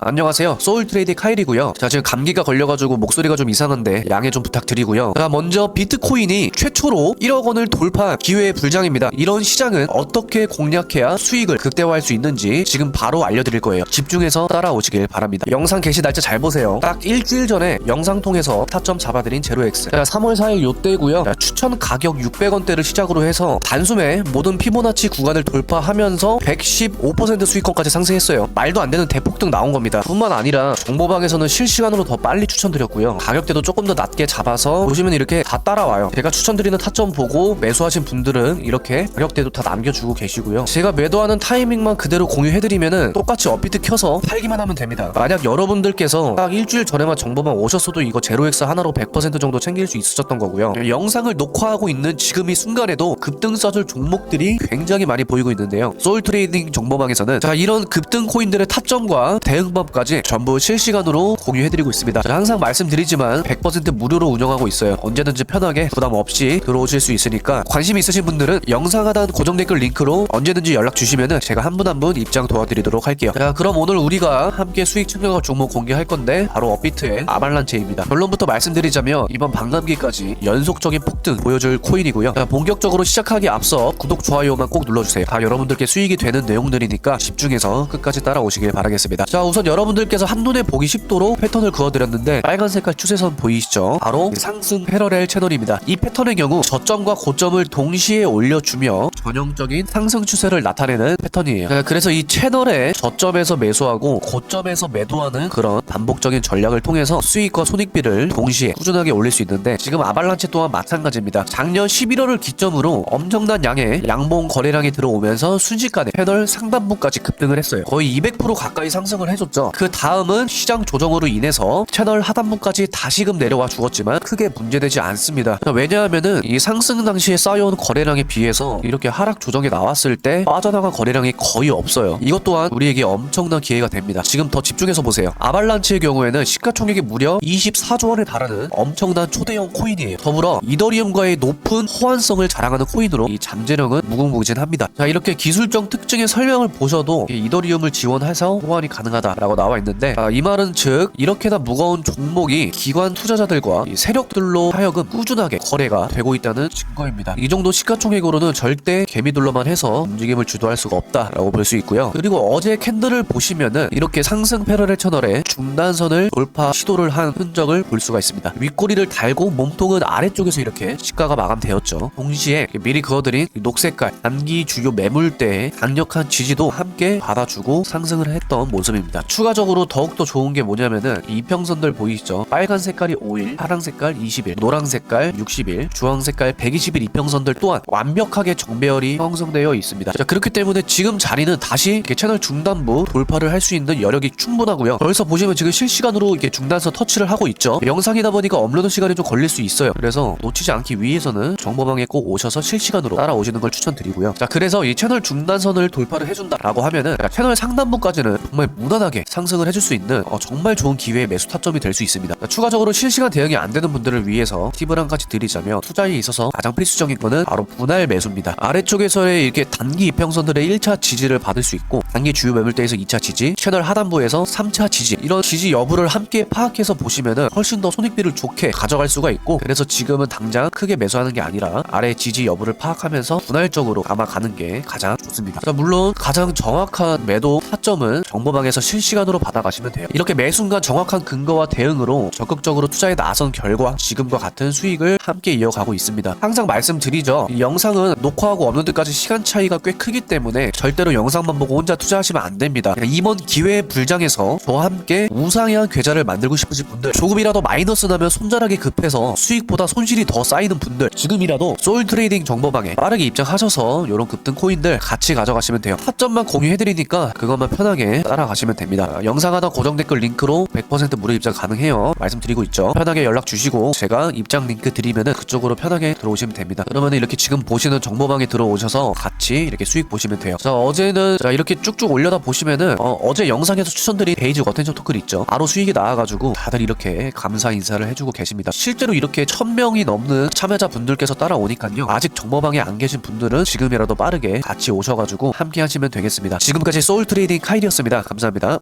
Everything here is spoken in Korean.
안녕하세요. 소울트레이드 카일이고요. 자, 지금 감기가 걸려가지고 목소리가 좀 이상한데 양해 좀 부탁드리고요. 자, 먼저 비트코인이 최초로 1억 원을 돌파한 기회의 불장입니다. 이런 시장은 어떻게 공략해야 수익을 극대화할 수 있는지 지금 바로 알려드릴 거예요. 집중해서 따라오시길 바랍니다. 영상 게시 날짜 잘 보세요. 딱 일주일 전에 영상 통해서 타점 잡아드린 제로엑스. 자, 3월 4일 요때고요. 자, 추천 가격 600원대를 시작으로 해서 단숨에 모든 피보나치 구간을 돌파하면서 115% 수익권까지 상승했어요. 말도 안 되는 대폭등 나온 겁니다. 뿐만 아니라 정보방에서는 실시간으로 더 빨리 추천드렸고요. 가격대도 조금 더 낮게 잡아서 보시면 이렇게 다 따라와요. 제가 추천드리는 타점 보고 매수하신 분들은 이렇게 가격대도 다 남겨주고 계시고요. 제가 매도하는 타이밍만 그대로 공유해드리면은 똑같이 업비트 켜서 팔기만 하면 됩니다. 만약 여러분들께서 딱 일주일 전에만 정보방 오셨어도 이거 제로엑스 하나로 100% 정도 챙길 수 있으셨던 거고요. 영상을 녹화하고 있는 지금 이 순간에도 급등 써줄 종목들이 굉장히 많이 보이고 있는데요. 소울 트레이딩 정보방에서는 자 이런 급등 코인들의 타점과 대응 법까지 전부 실시간으로 공유해드리고 있습니다. 자, 항상 말씀드리지만 100% 무료로 운영하고 있어요. 언제든지 편하게 부담 없이 들어오실 수 있으니까 관심 있으신 분들은 영상 하단 고정 댓글 링크로 언제든지 연락 주시면은 제가 한 분 한 분 입장 도와드리도록 할게요. 자 그럼 오늘 우리가 함께 수익 챙겨갈 종목 공개할 건데 바로 업비트의 아발란체입니다. 결론부터 말씀드리자면 이번 반감기까지 연속적인 폭등 보여줄 코인이고요. 자, 본격적으로 시작하기 앞서 구독 좋아요만 꼭 눌러주세요. 다 여러분들께 수익이 되는 내용들이니까 집중해서 끝까지 따라오시길 바라겠습니다. 자 우선 여러분들께서 한눈에 보기 쉽도록 패턴을 그어드렸는데 빨간 색깔 추세선 보이시죠? 바로 상승 패러렐 채널입니다. 이 패턴의 경우 저점과 고점을 동시에 올려주며 전형적인 상승 추세를 나타내는 패턴이에요. 자, 그래서 이 채널의 저점에서 매수하고 고점에서 매도하는 그런 반복적인 전략을 통해서 수익과 손익비를 동시에 꾸준하게 올릴 수 있는데 지금 아발란체 또한 마찬가지입니다. 작년 11월을 기점으로 엄청난 양의 양봉 거래량이 들어오면서 순식간에 패널 상단부까지 급등을 했어요. 거의 200% 가까이 상승을 해줬죠. 그 다음은 시장 조정으로 인해서 채널 하단부까지 다시금 내려와 죽었지만 크게 문제되지 않습니다. 왜냐하면은 이 상승 당시에 쌓여온 거래량에 비해서 이렇게 하락 조정이 나왔을 때 빠져나간 거래량이 거의 없어요. 이것 또한 우리에게 엄청난 기회가 됩니다. 지금 더 집중해서 보세요. 아발란치의 경우에는 시가총액이 무려 24조 원에 달하는 엄청난 초대형 코인이에요. 더불어 이더리움과의 높은 호환성을 자랑하는 코인으로 이 잠재력은 무궁무진합니다. 자 이렇게 기술적 특징의 설명을 보셔도 이 이더리움을 지원해서 호환이 가능하다라고 나와 있는데 아, 이 말은 즉 이렇게나 무거운 종목이 기관 투자자들과 이 세력들로 하여금 꾸준하게 거래가 되고 있다는 증거입니다. 이 정도 시가총액으로는 절대 개미들로만 해서 움직임을 주도할 수가 없다라고 볼 수 있고요. 그리고 어제 캔들을 보시면은 이렇게 상승 패러렐 채널에 중단선을 돌파 시도를 한 흔적을 볼 수가 있습니다. 윗꼬리를 달고 몸통은 아래쪽에서 이렇게 시가가 마감되었죠. 동시에 미리 그어드린 이 녹색깔 단기 주요 매물대의 강력한 지지도 함께 받아주고 상승을 했던 모습입니다. 추가적으로 더욱더 좋은 게 뭐냐면은 이 이평선들 보이시죠? 빨간 색깔이 5일, 파랑 색깔 20일, 노랑 색깔 60일, 주황 색깔 120일 이평선들 또한 완벽하게 정배열이 형성되어 있습니다. 자, 그렇기 때문에 지금 자리는 다시 이렇게 채널 중단부 돌파를 할 수 있는 여력이 충분하고요. 벌써 보시면 지금 실시간으로 이렇게 중단선 터치를 하고 있죠. 영상이다 보니까 업로드 시간이 좀 걸릴 수 있어요. 그래서 놓치지 않기 위해서는 정보방에 꼭 오셔서 실시간으로 따라오시는 걸 추천드리고요. 자, 그래서 이 채널 중단선을 돌파를 해준다라고 하면은 자, 채널 상단부까지는 정말 무난하게 상승을 해줄 수 있는 어, 정말 좋은 기회의 매수 타점이 될 수 있습니다. 자, 추가적으로 실시간 대응이 안 되는 분들을 위해서 팁을 한 가지 드리자면 투자에 있어서 가장 필수적인 거는 바로 분할 매수입니다. 아래쪽에서의 이렇게 단기 이평선들의 1차 지지를 받을 수 있고 단기 주요 매물대에서 2차 지지, 채널 하단부에서 3차 지지 이런 지지 여부를 함께 파악해서 보시면은 훨씬 더 손익비를 좋게 가져갈 수가 있고 그래서 지금은 당장 크게 매수하는 게 아니라 아래 지지 여부를 파악하면서 분할적으로 감아가는 게 가장 좋습니다. 자, 물론 가장 정확한 매도 타점은 정보방에서 실시 간으로 받아가시면 돼요. 이렇게 매 순간 정확한 근거와 대응으로 적극적으로 투자에 나선 결과 지금과 같은 수익을 함께 이어가고 있습니다. 항상 말씀드리죠. 이 영상은 녹화하고 업로드까지 시간 차이가 꽤 크기 때문에 절대로 영상만 보고 혼자 투자하시면 안 됩니다. 이번 기회의 불장에서 저와 함께 우상향 계좌를 만들고 싶으신 분들 조금이라도 마이너스 나면 손자락이 급해서 수익보다 손실이 더 쌓이는 분들 지금이라도 소울 트레이딩 정보방에 빠르게 입장하셔서 이런 급등 코인들 같이 가져가시면 돼요. 타점만 공유해드리니까 그것만 편하게 따라가시면 됩니다. 영상 하나 고정 댓글 링크로 100% 무료 입장 가능해요. 말씀드리고 있죠. 편하게 연락 주시고 제가 입장 링크 드리면은 그쪽으로 편하게 들어오시면 됩니다. 그러면 이렇게 지금 보시는 정보방에 들어오셔서 같이 이렇게 수익 보시면 돼요. 자 어제는 자 이렇게 쭉쭉 올려다 보시면은 어, 제 영상에서 추천드린 베이지 어텐션 토클 있죠. 바로 수익이 나와가지고 다들 이렇게 감사 인사를 해주고 계십니다. 실제로 이렇게 1000명이 넘는 참여자 분들께서 따라오니까요. 아직 정보방에 안 계신 분들은 지금이라도 빠르게 같이 오셔가지고 함께 하시면 되겠습니다. 지금까지 소울 트레이딩 카일이었습니다. 감사합니다.